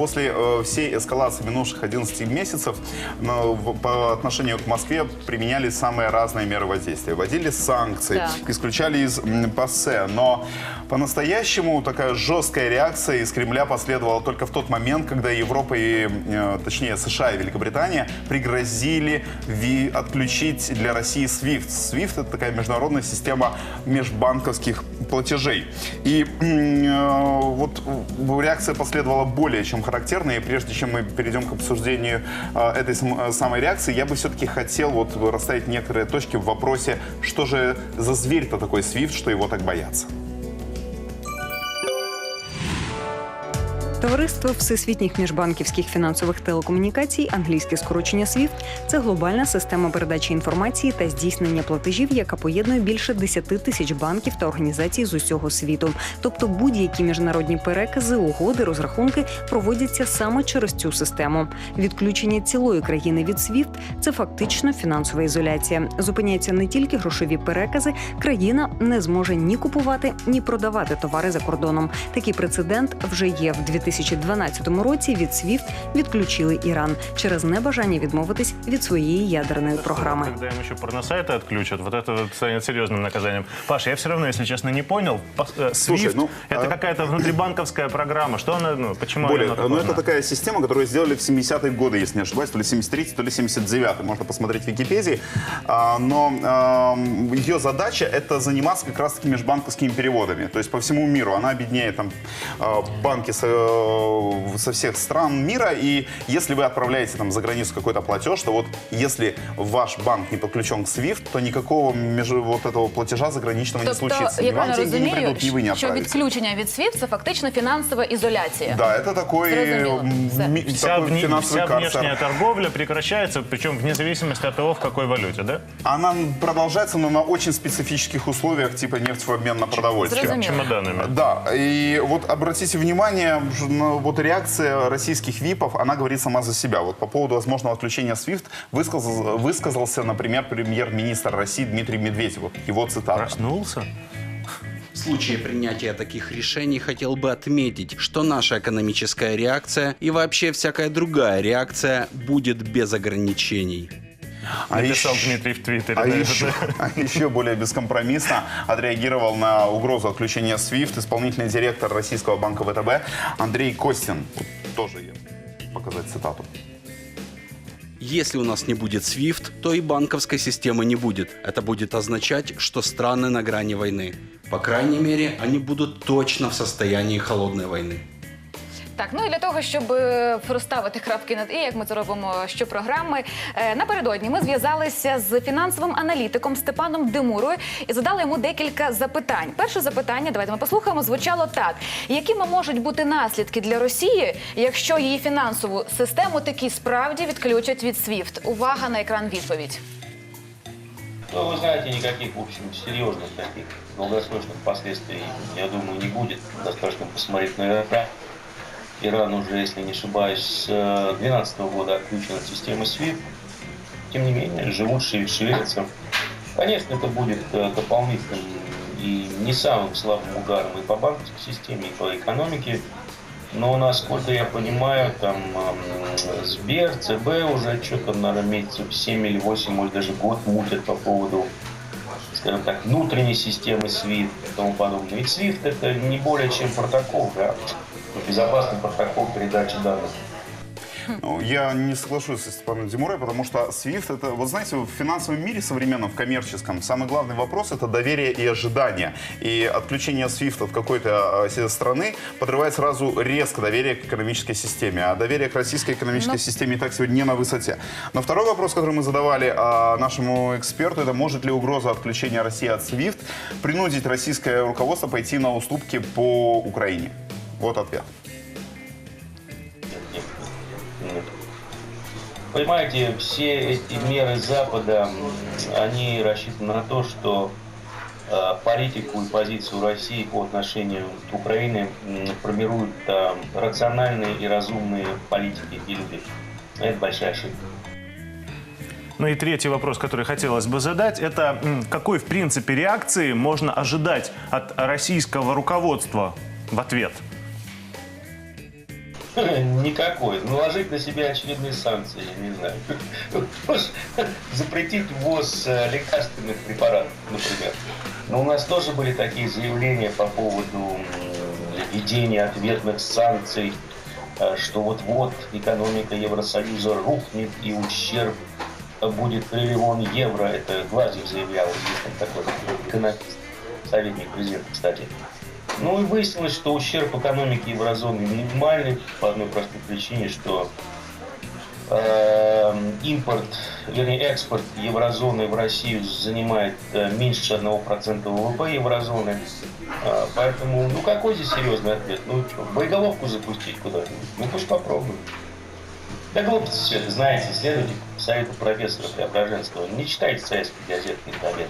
после э, всей эскалации минувших 11 месяцев в- по отношению к Москве применяли самые разные меры воздействия. Вводили санкции, Так. исключали из ПАСЕ, но по-настоящему такая жесткая реакция из Кремля последовала только в тот момент, когда Европа и, э, точнее, США и Великобритания пригрозили ви- отключить для России SWIFT. SWIFT — это такая международная система межбанковских платежей. И э, вот э, реакция последовала более чем характерная. И прежде чем мы перейдем к обсуждению э, этой э, самой реакции, я бы все-таки хотел вот расставить некоторые точки в вопросе, что же за зверь-то такой SWIFT, что его так боятся. Товариство всесвітніх міжбанківських фінансових телекомунікацій, англійське скорочення SWIFT – це глобальна система передачі інформації та здійснення платежів, яка поєднує більше 10 тисяч банків та організацій з усього світу. Тобто будь-які міжнародні перекази, угоди, розрахунки проводяться саме через цю систему. Відключення цілої країни від SWIFT – це фактично фінансова ізоляція. Зупиняються не тільки грошові перекази, країна не зможе ні купувати, ні продавати товари за кордоном. Такий прецедент вже є в 2012 році. Від SWIFT відключили Іран через небажання відмовитись від своєї ядерної програми. Когда им еще порносайты отключат, вот это вот станет серьезным наказанием. Паша, я все равно, если честно, не понял. Пос- э, Слушай, SWIFT ну, это а- какая-то внутрибанковская программа. Что она, ну, почему Более, она ну, нужна? это такая система, которую сделали в 70-е годы, если не ошибаюсь, то ли 73-й, то ли 79-й, можно посмотреть в Википедии. А, но ам, ее задача – это заниматься как раз-таки межбанковскими переводами. То есть по всему миру. Она объединяет там а, банки со, э, со всех стран мира, и если вы отправляете там за границу какой-то платеж, то вот если ваш банк не подключен к SWIFT, то никакого меж- вот этого платежа заграничного не случится. Тобто, я Ни вам правильно деньги не розумію, придут, ни вы не що отправите. відключення від SWIFT – це фактично фінансова ізоляція. Да, это такой, Зрозуміло. м, Все. ми- Вся, такой вне- финансовый вся карцер. внешняя торговля прекращается, причем вне зависимости от того, в какой валюте, да? Она продолжается, но на очень специфических условиях, типа нефть в обмен на продовольствие. Зрозуміло. Чемоданами. Да, и вот обратите внимание, ж- на вот реакция российских ВИПов, она говорит сама за себя. Вот по поводу возможного отключения SWIFT высказал, высказался, например, премьер-министр России Дмитрий Медведев. Вот Его цитата. Проснулся? В случае принятия таких решений хотел бы отметить, что наша экономическая реакция и вообще всякая другая реакция будет без ограничений. Написал ещё- Дмитрий в Твиттере. А наверное. еще, а еще более бескомпромиссно отреагировал на угрозу отключения SWIFT исполнительный директор российского банка ВТБ Андрей Костин. Вот тоже я показать цитату. Если у нас не будет SWIFT, то и банковской системы не будет. Это будет означать, что страны на грани войны. По крайней мере, они будут точно в состоянии холодной войны. Так, ну і для того, щоб е, розставити крапки над і, як ми це робимо щопрограми, е, напередодні ми зв'язалися з фінансовим аналітиком Степаном Демурою і задали йому декілька запитань. Перше запитання, давайте ми послухаємо, звучало так: якими можуть бути наслідки для Росії, якщо її фінансову систему таки справді відключать від SWIFT? Увага на екран відповідь. Ну, вы знаете, никаких, в общем, серьезных таких долгосрочных последствий, я думаю, не будет. Достаточно посмотреть на Иран. Уже, если не ошибаюсь, с 2012 года отключен от системы SWIFT. Тем не менее, живут, шеве- шевелятся. Конечно, это будет э, дополнительным и не самым слабым ударом и по банковской системе, и по экономике. Но, насколько я понимаю, там Сбер, ЦБ уже что-то, наверное, месяцев 7 или 8, может даже год мутят по поводу, скажем так, внутренней системы SWIFT и тому подобное. Ведь SWIFT это не более чем протокол, да, безопасный протокол передачи данных. Ну, Я не соглашусь с Степаном Димурой, потому что SWIFT это, вот знаете, в финансовом мире современном, в коммерческом, самый главный вопрос это доверие и ожидание. И отключение SWIFT от какой-то э, страны подрывает сразу резко доверие к экономической системе. А доверие к российской экономической системе и так сегодня не на высоте. Но второй вопрос, который мы задавали а, нашему эксперту, это может ли угроза отключения России от SWIFT принудить российское руководство пойти на уступки по Украине? Вот ответ. Нет, нет, нет. Понимаете, все эти меры Запада, они рассчитаны на то, что э, политику и позицию России по отношению к Украине формируют э, рациональные и разумные политики и люди. Это большая ошибка. Ну и третий вопрос, который хотелось бы задать, это какой, в принципе, реакции можно ожидать от российского руководства в ответ? Никакой. Наложить на себя очередные санкции, я не знаю. Запретить ввоз э, лекарственных препаратов, например. Но у нас тоже были такие заявления по поводу введения ответных санкций, э, что вот-вот экономика Евросоюза рухнет и ущерб будет триллион евро. Это Глазьев заявлял, такой экономист, советник президента, кстати. Ну и выяснилось, что ущерб экономики еврозоны минимальный по одной простой причине, что э, импорт, вернее экспорт еврозоны в Россию занимает э, меньше 1% ВВП еврозоны. Э, поэтому, ну какой здесь серьезный ответ? Ну что, боеголовку запустить куда-нибудь? Ну пусть попробуем. Да глупости все это, знаете, следуйте совету профессора Преображенского. Не читайте советские газеты никогда.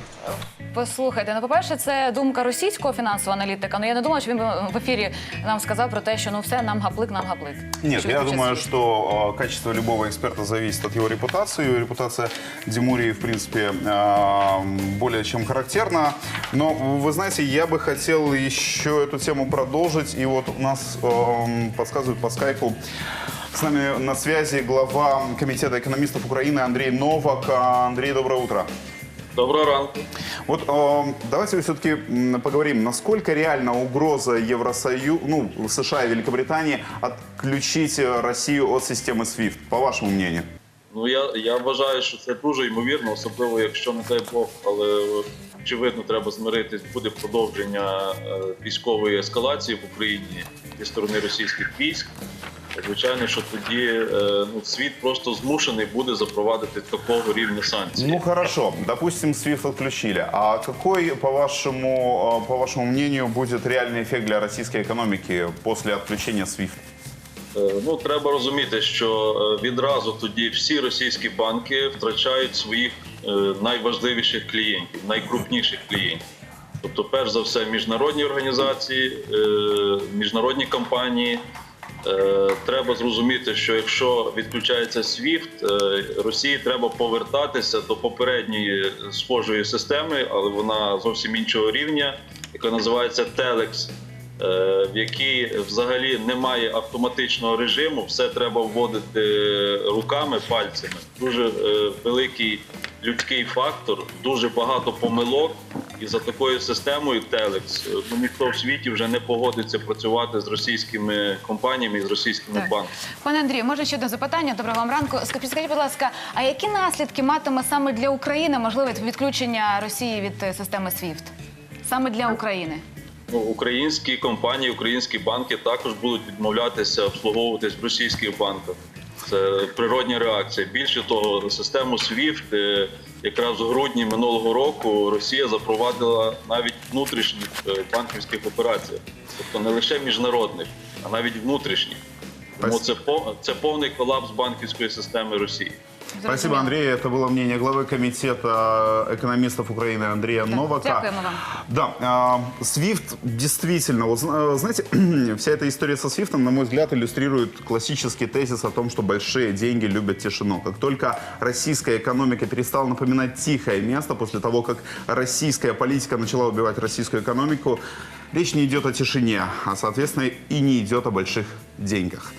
Послухайте, ну по-перше, це думка російського фінансового аналітика. Ну я не думаю, що він би в ефірі нам сказав про те, що ну все нам гаплик, нам гаплик. Нет, Що я він думаю, хоче что э, качество любого эксперта зависит от его репутации. Репутация Димурии, в принципе, э, более чем характерна. Но, вы знаете, я бы хотел еще эту тему продолжить. И вот у нас э, подсказывают по скайпу с нами на связи глава Комитета экономистов Украины Андрей Новак. А, Андрей, доброе утро. Доброго ранку. Вот э, давайте все-таки поговорим, насколько реальна угроза Евросоюза, ну, США и Великобритании отключить э, Россию от системы SWIFT, по вашему мнению? Ну я, я вважаю, що це дуже ймовірно, особливо якщо не дай Бог, але очевидно треба змиритись, буде продовження е, військової ескалації в Україні зі сторони російських військ. Звичайно, що тоді е, ну, світ просто змушений буде запровадити такого рівня санкцій. Ну хорошо, допустим, SWIFT отключили. А какой, по вашему, э, по вашему мнению, будет реальный эффект для российской экономики после отключения SWIFT? Е, Ну, треба розуміти, що е, відразу тоді всі російські банки втрачають своїх е, найважливіших клієнтів, найкрупніших клієнтів. Тобто, перш за все, міжнародні організації, е, міжнародні компанії. Е, Треба зрозуміти, що якщо відключається SWIFT, е, Росії треба повертатися до попередньої схожої системи, але вона зовсім іншого рівня, яка називається е, в якій взагалі немає автоматичного режиму, все треба вводити руками, пальцями. Дуже е, великий людський фактор, дуже багато помилок. І за такою системою е, ну, ніхто в світі вже не погодиться працювати з російськими компаніями і з російськими Так. банками. Пане Андрію, можна ще одне запитання? Доброго вам ранку. Ска- Підскажіть, будь ласка, а які наслідки матиме саме для України можливе відключення Росії від е, системи SWIFT? Саме для України? Ну, українські компанії, українські банки також будуть відмовлятися обслуговуватись в російських банках. Це природня реакція. Більше того, систему SWIFT е, якраз у грудні минулого року Росія запровадила навіть внутрішніх е, банківських операцій, тобто не лише міжнародних, а навіть внутрішніх. Тому це це повний колапс банківської системи Росії. Спасибо. Андрей. Это было мнение главы комитета экономистов Украины Андрея Новака. дякуємо вам. Да, а, SWIFT действительно, вот, зна- знаете, вся эта история со SWIFT, на мой взгляд, иллюстрирует классический тезис о том, что большие деньги любят тишину. Как только российская экономика перестала напоминать тихое место после того, как российская политика начала убивать российскую экономику, речь не идет о тишине, а, соответственно, и не идет о больших деньгах.